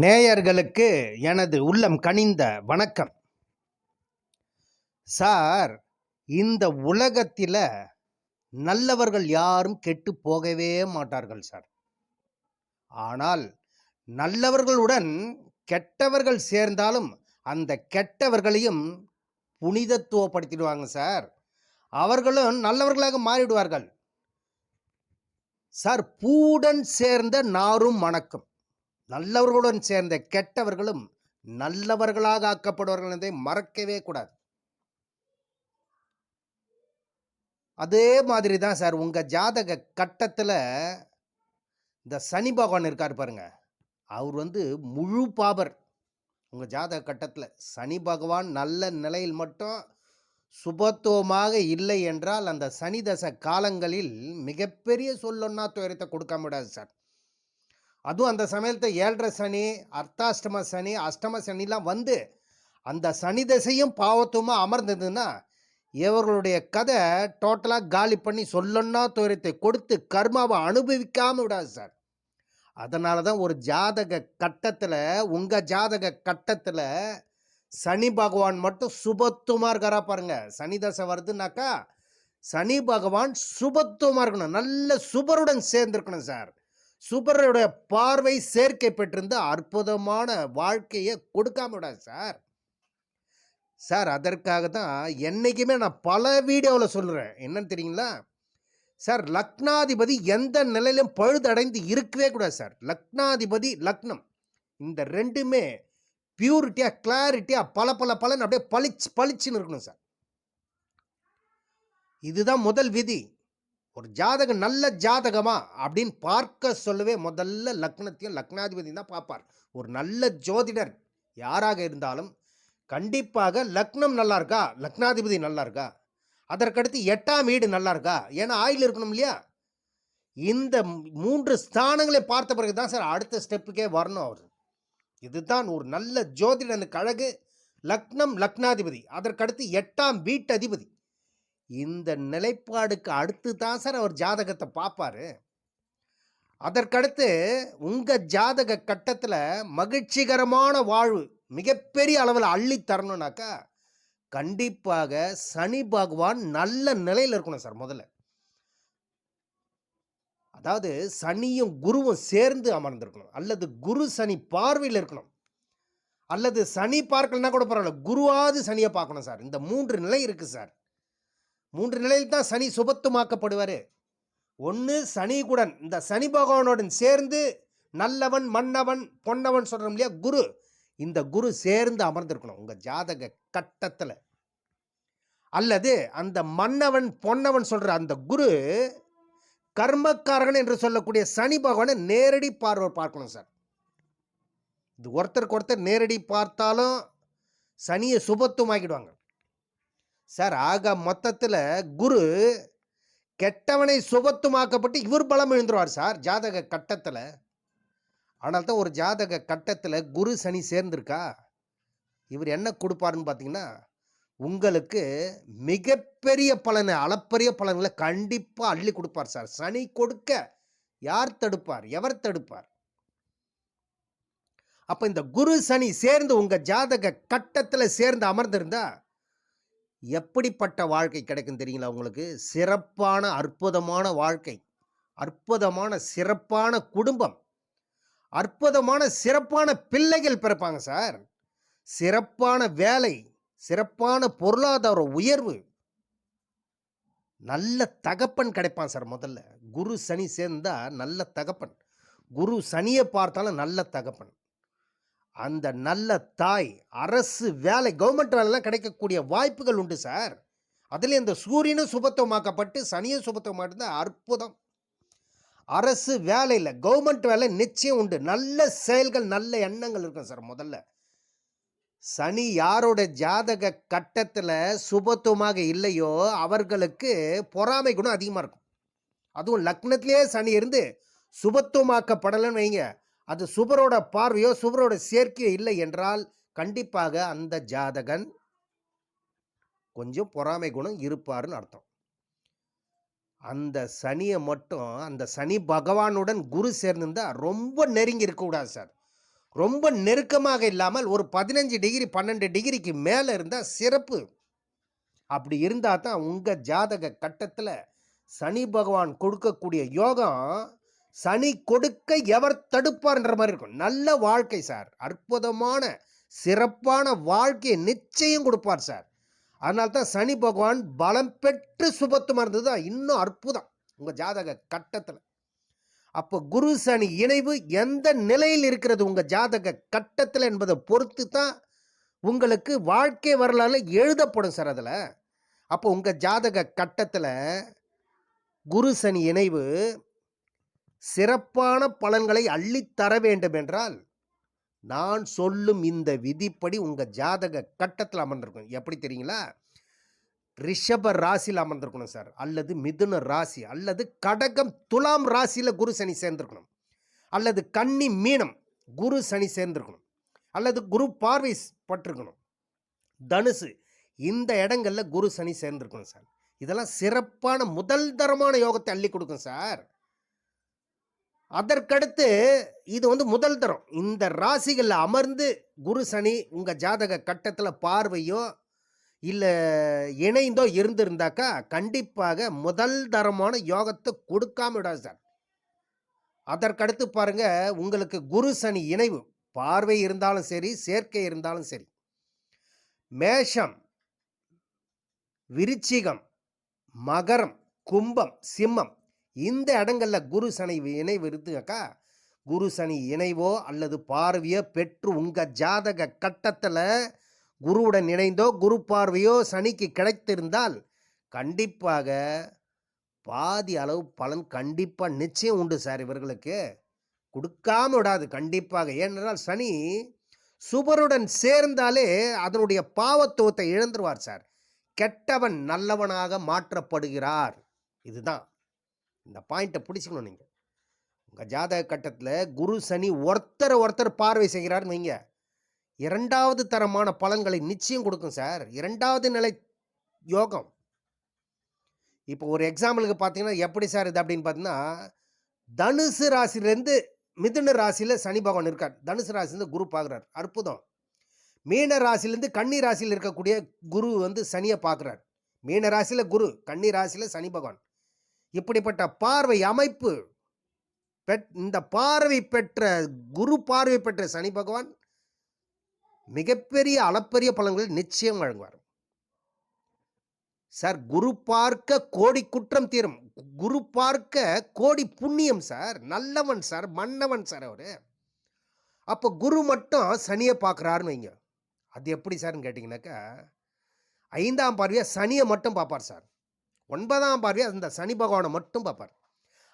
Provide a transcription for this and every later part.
நேயர்களுக்கு எனது உள்ளம் கனிந்த வணக்கம். சார் இந்த உலகத்தில் நல்லவர்கள் யாரும் கெட்டு போகவே மாட்டார்கள் சார். ஆனால் நல்லவர்களுடன் கெட்டவர்கள் சேர்ந்தாலும் அந்த கெட்டவர்களையும் புனிதத்துவப்படுத்திடுவாங்க சார். அவர்களும் நல்லவர்களாக மாறிடுவார்கள். சார் பூடன் சேர்ந்த நாரும் வணக்கம். நல்லவர்களுடன் சேர்ந்த கெட்டவர்களும் நல்லவர்களாக ஆக்கப்படுவார்கள் என்பதை மறக்கவே கூடாது. அதே மாதிரி தான் சார் உங்கள் ஜாதக கட்டத்தில் இந்த சனி பகவான் இருக்கார் பாருங்க. அவர் வந்து முழு பாபர். உங்கள் ஜாதக கட்டத்தில் சனி பகவான் நல்ல நிலையில் மட்டும் சுபத்துவமாக இல்லை என்றால் அந்த சனி தச காலங்களில் மிகப்பெரிய சொல்லொன்னா துயரத்தை கொடுக்க முடியாது சார். அதுவும் அந்த சமயத்தை ஏழரை சனி அர்த்தாஷ்டம சனி அஷ்டம சனிலாம் வந்து அந்த சனி தசையும் பாவத்துவமாக அமர்ந்ததுன்னா இவர்களுடைய கதை டோட்டலாக காலி பண்ணி சொல்லொன்னா துயரத்தை கொடுத்து கர்மாவை அனுபவிக்காமல் விடாது சார். அதனால தான் ஒரு ஜாதக கட்டத்தில் உங்கள் ஜாதக கட்டத்தில் சனி பகவான் மட்டும் சுபத்துவமாக இருக்காரா பாருங்க. சனி தசை வருதுனாக்கா சனி பகவான் சுபத்துவமாக இருக்கணும். நல்ல சுபருடன் சேர்ந்துருக்கணும் சார். சுபருடைய பார்வை சேர்க்கை பெற்றிருந்த அற்புதமான வாழ்க்கையை கொடுக்காம விடாது சார். சார் அதற்காக தான் என்றைக்குமே நான் பல வீடியோவில் சொல்கிறேன் என்னன்னு தெரியுங்களா? சார் லக்னாதிபதி எந்த நிலையிலும் பழுதடைந்து இருக்கவே கூடாது சார். லக்னாதிபதி லக்னம். இந்த ரெண்டுமே பியூரிட்டியாக கிளாரிட்டியாக பல பல பலன்னு அப்படியே பளிச்சு பளிச்சுன்னு இருக்கணும் சார். இதுதான் முதல் விதி. ஒரு ஜாதகம் நல்ல ஜாதகமா அப்படின்னு பார்க்க சொல்லவே முதல்ல லக்னத்தையும் லக்னாதிபதி தான் பார்ப்பார். ஒரு நல்ல ஜோதிடர் யாராக இருந்தாலும் கண்டிப்பாக லக்னம் நல்லா இருக்கா? லக்னாதிபதி நல்லா இருக்கா? அதற்கடுத்து எட்டாம் வீடு நல்லா இருக்கா? ஏன்னா ஆயில் இருக்கணும் இல்லையா? இந்த மூன்று ஸ்தானங்களை பார்த்த பிறகு தான் சார் அடுத்த ஸ்டெப்புக்கே வரணும் அவர். இதுதான் ஒரு நல்ல ஜோதிடனுக்கு அழகு. லக்னம் லக்னாதிபதி. அதற்கடுத்து எட்டாம் வீட்டதிபதி. இந்த நிலைப்பாடுக்கு அடுத்து தான் சார் அவர் ஜாதகத்தை பார்ப்பாரு அதற்கடுத்து உங்கள் ஜாதக கட்டத்தில் மகிழ்ச்சிகரமான வாழ்வு மிகப்பெரிய அளவில் அள்ளி தரணுன்னாக்கா கண்டிப்பாக சனி பகவான் நல்ல நிலையில் இருக்கணும் சார் முதல்ல. அதாவது சனியும் குருவும் சேர்ந்து அமர்ந்திருக்கணும். அல்லது குரு சனி பார்வையில் இருக்கணும். அல்லது சனி பார்க்கலன்னா கூட பரவாயில்ல குருவாவது சனியை பார்க்கணும் சார். இந்த மூன்று நிலை இருக்குது சார். மூன்று நிலையில் தான் சனி சுபத்துமாக்கப்படுவார். ஒன்று சனிகுடன் இந்த சனி பகவானுடன் சேர்ந்து நல்லவன் மன்னவன் பொன்னவன் சொல்கிறோம் இல்லையா? குரு. இந்த குரு சேர்ந்து அமர்ந்திருக்கணும் உங்கள் ஜாதக கட்டத்தில். அல்லது அந்த மன்னவன் பொன்னவன் சொல்கிற அந்த குரு கர்மக்காரகன் என்று சொல்லக்கூடிய சனி பகவானை நேரடி பார்வை பார்க்கணும் சார். இது ஒருத்தருக்கு ஒருத்தர் நேரடி பார்த்தாலும் சனியை சுபத்துவமாக்கிடுவாங்க. சார் ஆக மொத்தத்தில் குரு கெட்டவனை சுபத்துமாக்கப்பட்டு இவர் பலம் எழுந்துருவார் சார் ஜாதக கட்டத்தில். ஆனால் தான் ஒரு ஜாதக கட்டத்தில் குரு சனி சேர்ந்திருக்கா? இவர் என்ன கொடுப்பாருன்னு பார்த்தீங்கன்னா உங்களுக்கு மிகப்பெரிய பலனை அளப்பரிய பலன்களை கண்டிப்பாக அள்ளி கொடுப்பார் சார். சனி கொடுக்க யார் தடுப்பார்? எவர் தடுப்பார்? அப்போ இந்த குரு சனி சேர்ந்து உங்கள் ஜாதக கட்டத்தில் சேர்ந்து அமர்ந்திருந்தா எப்படிப்பட்ட வாழ்க்கை கிடைக்கும் தெரியுங்களா உங்களுக்கு? சிறப்பான அற்புதமான வாழ்க்கை. அற்புதமான சிறப்பான குடும்பம். அற்புதமான சிறப்பான பிள்ளைகள் பிறப்பாங்க சார். சிறப்பான வேலை சிறப்பான பொருளாதார உயர்வு. நல்ல தகப்பன் கிடைப்பான் சார் முதல்ல. குரு சனி சேர்ந்தால் நல்ல தகப்பன். குரு சனியை பார்த்தாலும் நல்ல தகப்பன். அந்த நல்ல தாய் அரசு வேலை கவர்மெண்ட் வேலைலாம் கிடைக்கக்கூடிய வாய்ப்புகள் உண்டு சார். அதில் இந்த சூரியனும் சுபத்துவமாக்கப்பட்டு சனியும் சுபத்துவமாட்டு அற்புதம். அரசு வேலையில் கவர்மெண்ட் வேலை நிச்சயம் உண்டு. நல்ல செயல்கள் நல்ல எண்ணங்கள் இருக்கும் சார் முதல்ல. சனி யாரோட ஜாதக கட்டத்தில் சுபத்துவமாக இல்லையோ அவர்களுக்கு பொறாமை குணம் அதிகமாக இருக்கும். அதுவும் லக்னத்திலே சனி இருந்து சுபத்துவமாக்கப்படலைன்னு வைங்க. அது சுபரோட பார்வையோ சுபரோட சேர்க்கையோ இல்லை என்றால் கண்டிப்பாக அந்த ஜாதகன் கொஞ்சம் பொறாமை குணம் இருப்பாருன்னு அர்த்தம் அந்த சனியை மட்டும் அந்த சனி பகவானுடன் குரு சேர்ந்திருந்தா ரொம்ப நெருங்கி இருக்கக்கூடாது சார் ரொம்ப நெருக்கமாக இல்லாமல் ஒரு 15 டிகிரி, 12 டிகிரிக்கு மேலே இருந்தால் சிறப்பு. அப்படி இருந்தால் தான் உங்கள் ஜாதக கட்டத்தில் சனி பகவான் கொடுக்கக்கூடிய யோகம், சனி கொடுக்க எவர் தடுப்பார்ன்ற மாதிரி இருக்கும். நல்ல வாழ்க்கை சார். அற்புதமான, சிறப்பான வாழ்க்கையை நிச்சயம் கொடுப்பார் சார். அதனால தான் சனி பகவான் பலம் பெற்று சுபத்துவமா இருந்தது தான் இன்னும் அற்புதம். உங்கள் ஜாதக கட்டத்தில் அப்போ குரு, சனி இணைவு எந்த நிலையில் இருக்கிறது உங்கள் ஜாதக கட்டத்தில் என்பதை பொறுத்து தான் உங்களுக்கு வாழ்க்கை வரலாறு எழுதப்படும் சார் அதில் அப்போ உங்கள் ஜாதக கட்டத்தில் குரு, சனி இணைவு சிறப்பான பலன்களை அள்ளித் தர வேண்டும் என்றால், நான் சொல்லும் இந்த விதிப்படி உங்கள் ஜாதக கட்டத்தில் அமர்ந்திருக்கும். எப்படி தெரியுங்களா? ரிஷப ராசியில் அமர்ந்திருக்கணும் சார். அல்லது மிதுன ராசி, அல்லது கடகம், துலாம் ராசியில் குரு, சனி சேர்ந்திருக்கணும். அல்லது கன்னி, மீனம் குரு, சனி சேர்ந்திருக்கணும். அல்லது குரு பார்வை பட்டிருக்கணும். தனுசு இந்த இடங்களில் குரு, சனி சேர்ந்திருக்கணும் சார். இதெல்லாம் சிறப்பான முதல் தரமான யோகத்தை அள்ளிக் கொடுக்கும் சார். அதற்கடுத்து இது வந்து முதல் தரம். இந்த ராசிகளில் அமர்ந்து குரு, சனி உங்கள் ஜாதக கட்டத்தில் பார்வையோ, இல்லை இணைந்தோ இருந்திருந்தாக்கா, கண்டிப்பாக முதல் தரமான யோகத்தை கொடுக்காம விடாது சார். அதற்கடுத்து பாருங்க, உங்களுக்கு குரு, சனி இணைவு. பார்வை இருந்தாலும் சரி, சேர்க்கை இருந்தாலும் சரி. மேஷம், விருச்சிகம், மகரம், கும்பம், சிம்மம் இந்த இடங்கள்ல குரு, சனி இணைவு இருக்குனாக்கா, குரு, சனி இணைவோ அல்லது பார்வையோ பெற்று உங்கள் ஜாதக கட்டத்தில் குருவுடன் இணைந்தோ, குரு பார்வையோ சனிக்கு கிடைத்திருந்தால், கண்டிப்பாக பாதி அளவு பலன் கண்டிப்பாக நிச்சயம் உண்டு சார் இவர்களுக்கு. கொடுக்காம விடாது கண்டிப்பாக. ஏனென்றால் சனி சுபருடன் சேர்ந்தாலே அதனுடைய பாவத்துவத்தை இழந்துருவார் சார். கெட்டவன் நல்லவனாக மாற்றப்படுகிறார். இதுதான். இந்த பாயிண்ட்டை பிடிச்சிக்கணும் நீங்கள் உங்கள் ஜாதக கட்டத்தில் குரு, சனி ஒருத்தரை ஒருத்தர் பார்வை செய்கிறாருன்னு வைங்க. இரண்டாவது தரமான பலன்களை நிச்சயம் கொடுக்கும் சார். இரண்டாவது நிலை யோகம். இப்போ ஒரு எக்ஸாம்பிளுக்கு பார்த்தீங்கன்னா, எப்படி சார் இது அப்படின்னு பார்த்தீங்கன்னா, தனுசு ராசிலேருந்து மிதுன ராசியில் சனி பகவான் இருக்கார். தனுசு ராசிலேருந்து குரு பார்க்குறார். அற்புதம். மீன ராசிலேருந்து கன்னி ராசியில் இருக்கக்கூடிய குரு வந்து சனியை பார்க்குறார். மீன ராசியில் குரு, கன்னி ராசியில சனி பகவான். இப்படிப்பட்ட பார்வை அமைப்பு பெற் இந்த பார்வை பெற்ற குரு பார்வை பெற்ற சனி பகவான் மிகப்பெரிய அளப்பரிய பலன்களை நிச்சயம் வழங்குவார். சார் குரு பார்க்க கோடி குற்றம் தீரும். குரு பார்க்க கோடி புண்ணியம் சார். நல்லவன் சார். மன்னவன் சார் அவர் அப்போ குரு மட்டும் சனியை பார்க்குறாருன்னு வைங்க. அது எப்படி சார்ன்னு கேட்டீங்கன்னாக்கா, 5ஆம் பார்வையா சனிய மட்டும் பார்ப்பார் சார். ஒன்பதாம் பார்வை அந்த சனி பகவானை மட்டும் பார்ப்பார்.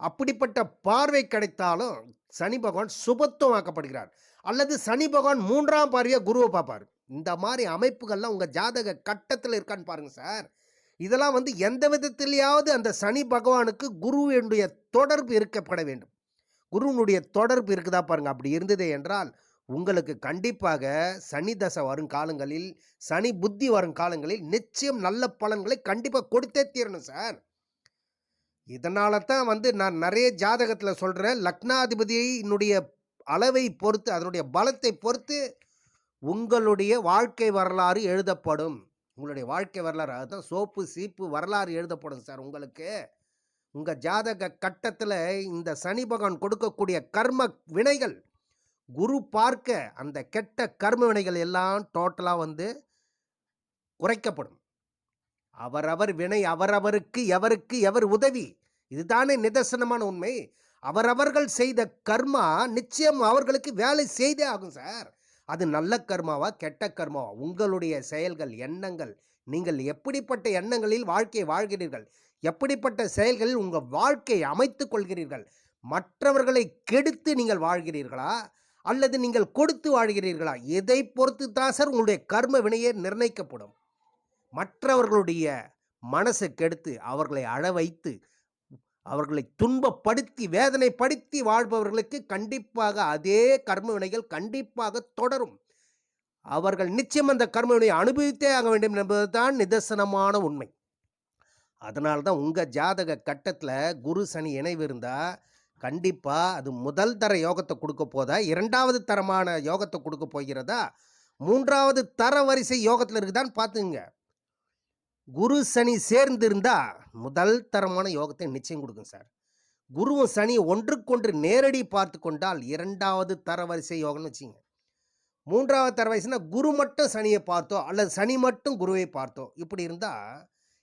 அப்படிப்பட்ட பார்வை கிடைத்தாலும் சனி பகவான் சுபத்துவமாக்கப்படுகிறார். அல்லது சனி பகவான் மூன்றாம் பார்வையை குருவை பார்ப்பார். இந்த மாதிரி அமைப்புகள்லாம் உங்கள் ஜாதக கட்டத்தில் இருக்கான்னு பாருங்கள் சார். இதெல்லாம் வந்து எந்த விதத்திலையாவது அந்த சனி பகவானுக்கு குருவினுடைய தொடர்பு இருக்கப்பட வேண்டும். குருவினுடைய தொடர்பு இருக்குதா பாருங்கள் அப்படி இருந்ததே என்றால், உங்களுக்கு கண்டிப்பாக சனி தசை வரும் காலங்களில், சனி புத்தி வரும் காலங்களில் நிச்சயம் நல்ல பலன்களை கண்டிப்பாக கொடுத்தே தீரணும் சார். இதனால தான் வந்து நான் நிறைய ஜாதகத்தில் சொல்கிறேன் லக்னாதிபதியினுடைய அளவை பொறுத்து, அதனுடைய பலத்தை பொறுத்து உங்களுடைய வாழ்க்கை வரலாறு எழுதப்படும். உங்களுடைய வாழ்க்கை வரலாறு அதுதான் சோப்பு, சீப்பு வரலாறு எழுதப்படும் சார் உங்களுக்கு. உங்கள் ஜாதக கட்டத்தில் இந்த சனி பகவான் கொடுக்கக்கூடிய கர்ம வினைகள், குரு பார்க்க அந்த கெட்ட கர்ம வினைகள் எல்லாம் டோட்டலாக வந்து குறைக்கப்படும். அவரவர் வினை அவரவருக்கு எவருக்கு எவர் உதவி. இதுதானே நிதர்சனமான உண்மை. அவரவர்கள் செய்த கர்மா நிச்சயம் அவர்களுக்கு வேலை செய்தே ஆகும் சார். அது நல்ல கர்மாவா, கெட்ட கர்மாவா, உங்களுடைய செயல்கள், எண்ணங்கள், நீங்கள் எப்படிப்பட்ட எண்ணங்களில் வாழ்க்கையை வாழ்கிறீர்கள்? எப்படிப்பட்ட செயல்களில் உங்கள் வாழ்க்கையை அமைத்துக் கொள்கிறீர்கள்? மற்றவர்களை கெடுத்து நீங்கள் வாழ்கிறீர்களா? அல்லது நீங்கள் கொடுத்து வாழ்கிறீர்களா? எதை பொறுத்து தான் சார் உங்களுடைய கர்ம வினையே நிர்ணயிக்கப்படும். மற்றவர்களுடைய மனசை கெடுத்து, அவர்களை அழ வைத்து, அவர்களை துன்பப்படுத்தி, வேதனைப்படுத்தி வாழ்பவர்களுக்கு கண்டிப்பாக அதே கர்ம வினைகள் கண்டிப்பாக தொடரும். அவர்கள் நிச்சயம் அந்த கர்ம வினையை அனுபவித்தே ஆக வேண்டும் என்பது தான் நிதர்சனமான உண்மை. அதனால்தான் தான் ஜாதக கட்டத்தில் குரு, சனி இணைவு இருந்தால் கண்டிப்பாக அது முதல் தர யோகத்தை கொடுக்க போதா? இரண்டாவது தரமான யோகத்தை கொடுக்க போகிறதா? மூன்றாவது தர வரிசை யோகத்தில் இருக்குதான்னு பார்த்துங்க குரு சனி சேர்ந்து இருந்தால் முதல் தரமான யோகத்தை நிச்சயம் கொடுக்கும் சார். குருவும் சனி ஒன்றுக்கொன்று நேரடி பார்த்து கொண்டால் இரண்டாவது தரவரிசை யோகம்னு வச்சுங்க மூன்றாவது தரவரிசைனா குரு மட்டும் சனியை பார்த்தோ அல்லது சனி மட்டும் குருவை பார்த்தோ. இப்படி இருந்தால்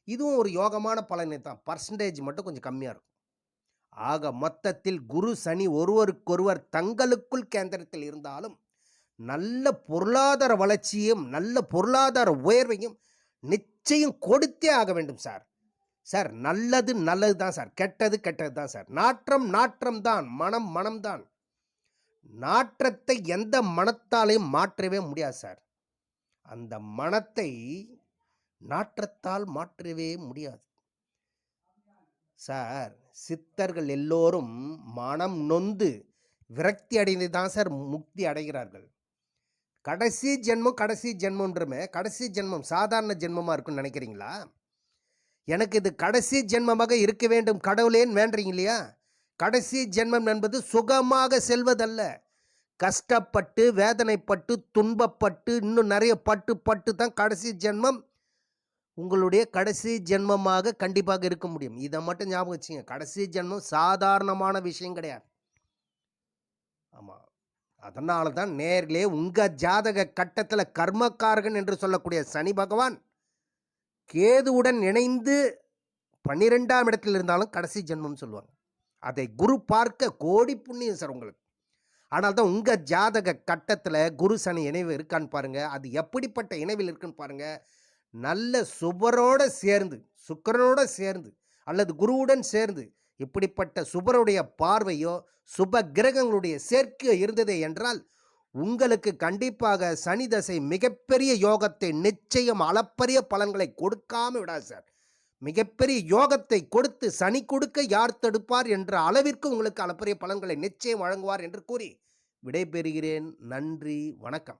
இதுவும் ஒரு யோகமான பலனை தான். பர்சன்டேஜ் மட்டும் கொஞ்சம் கம்மியாக இருக்கும். ஆக மொத்தத்தில் குரு சனி ஒருவருக்கொருவர் தங்களுக்குள் கேந்திரத்தில் இருந்தாலும் நல்ல பொருளாதார வளர்ச்சியும் நல்ல பொருளாதார உயர்வையும் நிச்சயம் கொடுத்தே ஆக வேண்டும் சார். சார் நல்லது நல்லது தான் சார். கெட்டது கெட்டது தான் சார். நாற்றம் நாற்றம் தான் மனம் மனம் தான். நாற்றத்தை எந்த மனத்தாலையும் மாற்றவே முடியாது சார். அந்த மனத்தை நாற்றத்தால் மாற்றவே முடியாது. சார் சித்தர்கள் எல்லோரும் மனம் நொந்து விரக்தி அடைந்து தான் சார் முக்தி அடைகிறார்கள். கடைசி ஜென்மம் கடைசி ஜென்மன்றமே கடைசி ஜென்மம் சாதாரண ஜென்மமாக இருக்குன்னு நினைக்கிறீங்களா? எனக்கு இது கடைசி ஜென்மமாக இருக்க வேண்டும் கடவுளேன்னு வேண்டுறீங்க இல்லையா? கடைசி ஜென்மம் என்பது சுகமாக செல்வதல்ல. கஷ்டப்பட்டு வேதனைப்பட்டு துன்பப்பட்டு இன்னும் நிறைய பட்டு பட்டு தான் கடைசி ஜென்மம். உங்களுடைய கடைசி ஜென்மமாக கண்டிப்பாக இருக்க முடியும். இதை மட்டும் ஞாபகம் வச்சுங்க. கடைசி ஜென்மம் சாதாரணமான விஷயம் கிடையாது. ஆமாம் அதனால தான் நேர்களே உங்கள் ஜாதக கட்டத்தில் கர்மக்காரகன் என்று சொல்லக்கூடிய சனி பகவான் கேதுவுடன் இணைந்து பன்னிரெண்டாம் இடத்தில் இருந்தாலும் கடைசி ஜென்மம் சொல்லுவாங்க. அதை குரு பார்க்க கோடி புண்ணியம் சார் உங்களுக்கு. ஆனால் தான் உங்கள் ஜாதக கட்டத்தில் குரு சனி இணைவு இருக்கான்னு பாருங்கள் அது எப்படிப்பட்ட இணைவில் இருக்குன்னு பாருங்கள் நல்ல சுபரோடு சேர்ந்து சுக்கரனோடு சேர்ந்து அல்லது குருவுடன் சேர்ந்து இப்படிப்பட்ட சுபருடைய பார்வையோ சுப கிரகங்களுடைய சேர்க்கையோ இருந்ததே என்றால் உங்களுக்கு கண்டிப்பாக சனி தசை மிகப்பெரிய யோகத்தை நிச்சயம் அளப்பரிய பலன்களை கொடுக்காம விடாது சார். மிகப்பெரிய யோகத்தை கொடுத்து சனி கொடுக்க யார் தடுப்பார் என்ற அளவிற்கு உங்களுக்கு அளப்பரிய பலன்களை நிச்சயம் வழங்குவார் என்று கூறி விடைபெறுகிறேன். நன்றி வணக்கம்.